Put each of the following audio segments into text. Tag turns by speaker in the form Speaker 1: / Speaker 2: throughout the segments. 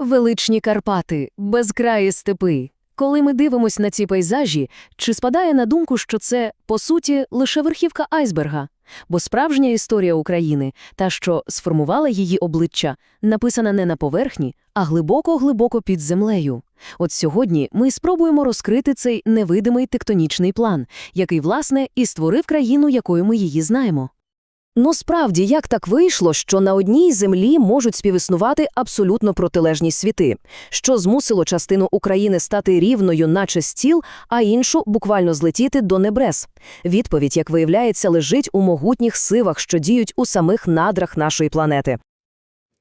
Speaker 1: Величні Карпати, безкраї степи. Коли ми дивимось на ці пейзажі, чи спадає на думку, що це, по суті, лише верхівка айсберга? Бо справжня історія України, та, що сформувала її обличчя, написана не на поверхні, а глибоко-глибоко під землею. От сьогодні ми спробуємо розкрити цей невидимий тектонічний план, який, власне, і створив країну, якою ми її знаємо. Ну справді, як так вийшло, що на одній землі можуть співіснувати абсолютно протилежні світи, що змусило частину України стати рівною, наче стіл, а іншу буквально злетіти до небрес. Відповідь, як виявляється, лежить у могутніх сивах, що діють у самих надрах нашої планети.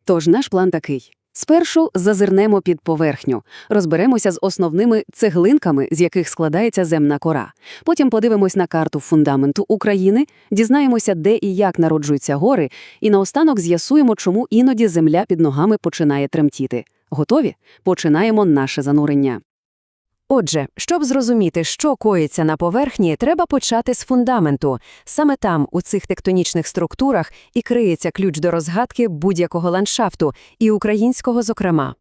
Speaker 2: Тож наш план такий. Спершу зазирнемо під поверхню, розберемося з основними цеглинками, з яких складається земна кора. Потім подивимось на карту фундаменту України, дізнаємося, де і як народжуються гори, і наостанок з'ясуємо, чому іноді земля під ногами починає тремтіти. Готові? Починаємо наше занурення.
Speaker 1: Отже, щоб зрозуміти, що коїться на поверхні, треба почати з фундаменту. Саме там, у цих тектонічних структурах, і криється ключ до розгадки будь-якого ландшафту, і українського зокрема.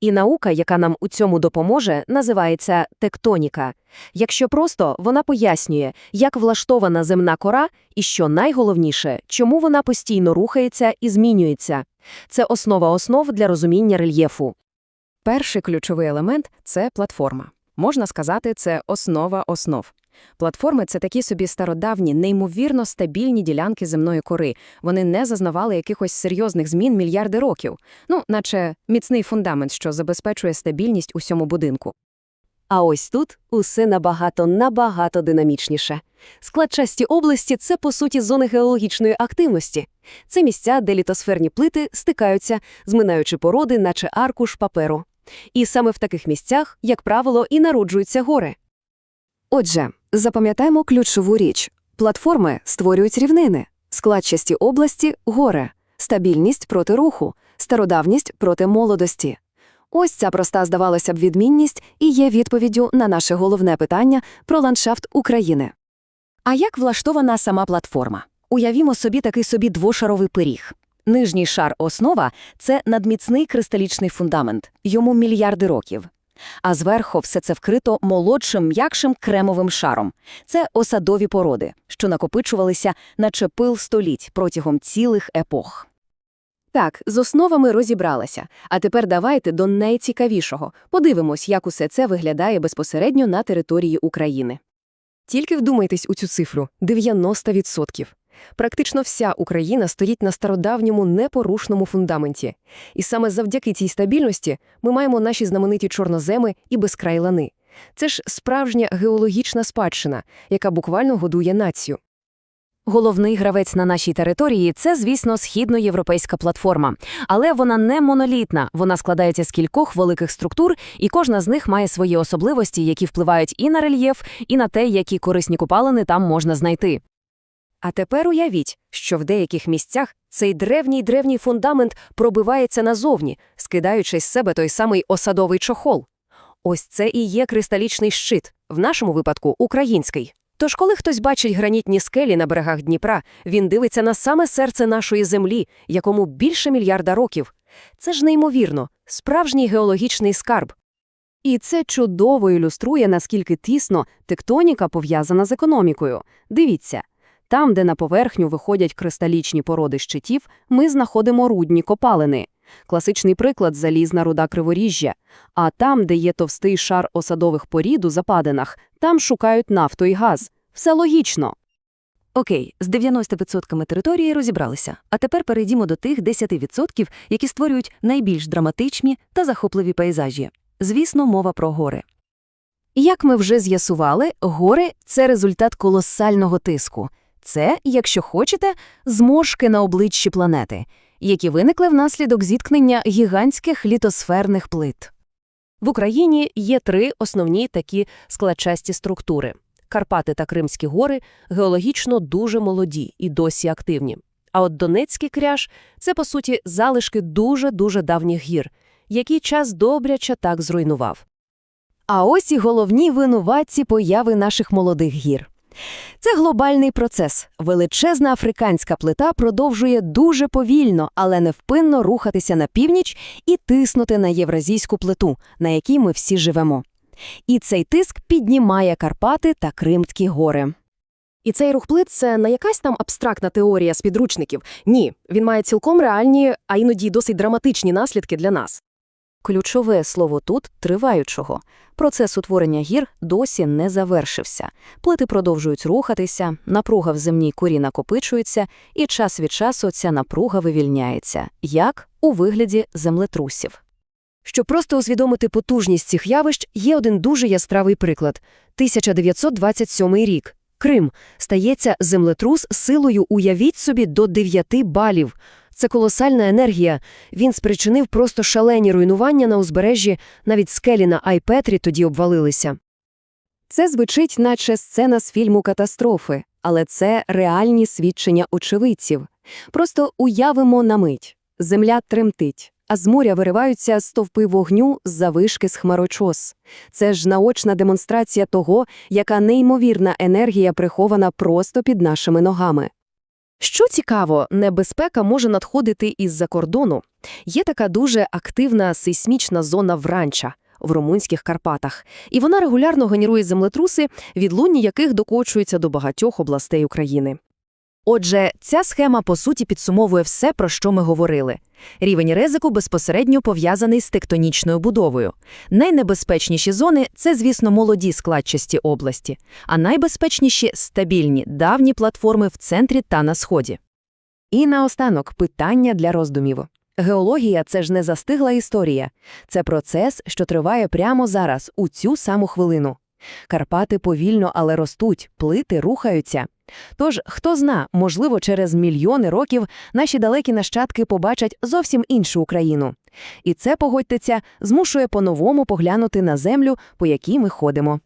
Speaker 1: І наука, яка нам у цьому допоможе, називається тектоніка. Якщо просто, вона пояснює, як влаштована земна кора і, що найголовніше, чому вона постійно рухається і змінюється. Це основа основ для розуміння рельєфу.
Speaker 3: Перший ключовий елемент це платформа. Можна сказати, це основа основ. Платформи це такі собі стародавні, неймовірно стабільні ділянки земної кори. Вони не зазнавали якихось серйозних змін мільярди років. Ну, наче міцний фундамент, що забезпечує стабільність усьому будинку.
Speaker 2: А ось тут усе набагато-набагато динамічніше. Складчасті області – це, по суті, зони геологічної активності. Це місця, де літосферні плити стикаються, зминаючи породи, наче аркуш паперу. І саме в таких місцях, як правило, і народжуються гори. Отже, запам'ятаємо ключову річ. Платформи створюють рівнини, складчасті області – гори, стабільність проти руху, стародавність проти молодості. Ось ця проста, здавалося б, відмінність і є відповіддю на наше головне питання про ландшафт України.
Speaker 1: А як влаштована сама платформа? Уявімо собі такий собі двошаровий пиріг. Нижній шар основа це надміцний кристалічний фундамент, йому мільярди років. А зверху все це вкрито молодшим м'якшим кремовим шаром. Це осадові породи, що накопичувалися, наче пил століть протягом цілих епох.
Speaker 2: Так, з основами розібралася. А тепер давайте до найцікавішого. Подивимось, як усе це виглядає безпосередньо на території України.
Speaker 3: Тільки вдумайтесь у цю цифру – 90%. Практично вся Україна стоїть на стародавньому непорушному фундаменті. І саме завдяки цій стабільності ми маємо наші знамениті чорноземи і безкрай лани. Це ж справжня геологічна спадщина, яка буквально годує націю.
Speaker 1: Головний гравець на нашій території це, звісно, східноєвропейська платформа. Але вона не монолітна, вона складається з кількох великих структур, і кожна з них має свої особливості, які впливають і на рельєф, і на те, які корисні купалини там можна знайти.
Speaker 3: А тепер уявіть, що в деяких місцях цей древній-древній фундамент пробивається назовні, скидаючи з себе той самий осадовий чохол. Ось це і є кристалічний щит, в нашому випадку український. Тож, коли хтось бачить гранітні скелі на берегах Дніпра, він дивиться на саме серце нашої землі, якому більше мільярда років. Це ж неймовірно, справжній геологічний скарб.
Speaker 2: І це чудово ілюструє, наскільки тісно тектоніка пов'язана з економікою. Дивіться, там, де на поверхню виходять кристалічні породи щитів, ми знаходимо рудні копалини. Класичний приклад – залізна руда криворіжжя. А там, де є товстий шар осадових порід у западинах, там шукають нафту і газ. Все логічно.
Speaker 1: Окей, з 90% території розібралися. А тепер перейдімо до тих 10%, які створюють найбільш драматичні та захопливі пейзажі. Звісно, мова про гори. Як ми вже з'ясували, гори – це результат колосального тиску. Це, якщо хочете, зморшки на обличчі планети, які виникли внаслідок зіткнення гігантських літосферних плит. В Україні є три основні такі складчасті структури. Карпати та Кримські гори геологічно дуже молоді і досі активні. А от Донецький кряж – це, по суті, залишки дуже-дуже давніх гір, які час добряче так зруйнував. А ось і головні винуватці появи наших молодих гір.
Speaker 2: Це глобальний процес. Величезна африканська плита продовжує дуже повільно, але невпинно рухатися на північ і тиснути на євразійську плиту, на якій ми всі живемо. І цей тиск піднімає Карпати та Кримські гори.
Speaker 3: І цей рух плит – це не якась там абстрактна теорія з підручників. Ні, він має цілком реальні, а іноді досить драматичні наслідки для нас.
Speaker 1: Ключове слово тут – триваючого. Процес утворення гір досі не завершився. Плити продовжують рухатися, напруга в земній корі накопичується, і час від часу ця напруга вивільняється. Як? У вигляді землетрусів.
Speaker 3: Щоб просто усвідомити потужність цих явищ, є один дуже яскравий приклад. 1927 рік. Крим. Стається землетрус силою, уявіть собі, до 9 балів. Це колосальна енергія. Він спричинив просто шалені руйнування на узбережжі, навіть скелі на Айпетрі тоді обвалилися.
Speaker 2: Це звучить, наче сцена з фільму «Катастрофи», але це реальні свідчення очевидців. Просто уявимо на мить. Земля тремтить, а з моря вириваються стовпи вогню з завишки з хмарочос. Це ж наочна демонстрація того, яка неймовірна енергія прихована просто під нашими ногами.
Speaker 3: Що цікаво, небезпека може надходити із-за кордону. Є така дуже активна сейсмічна зона Вранча в румунських Карпатах, і вона регулярно генерує землетруси, відлунні яких докочуються до багатьох областей України. Отже, ця схема по суті підсумовує все, про що ми говорили. Рівень ризику безпосередньо пов'язаний з тектонічною будовою. Найнебезпечніші зони – це, звісно, молоді складчасті області, а найбезпечніші – стабільні, давні платформи в центрі та на сході. І наостанок питання для роздумів. Геологія – це ж не застигла історія. Це процес, що триває прямо зараз, у цю саму хвилину. Карпати повільно, але ростуть, плити рухаються. Тож, хто зна, можливо, через мільйони років наші далекі нащадки побачать зовсім іншу Україну. І це, погодьтеся, змушує по-новому поглянути на землю, по якій ми ходимо.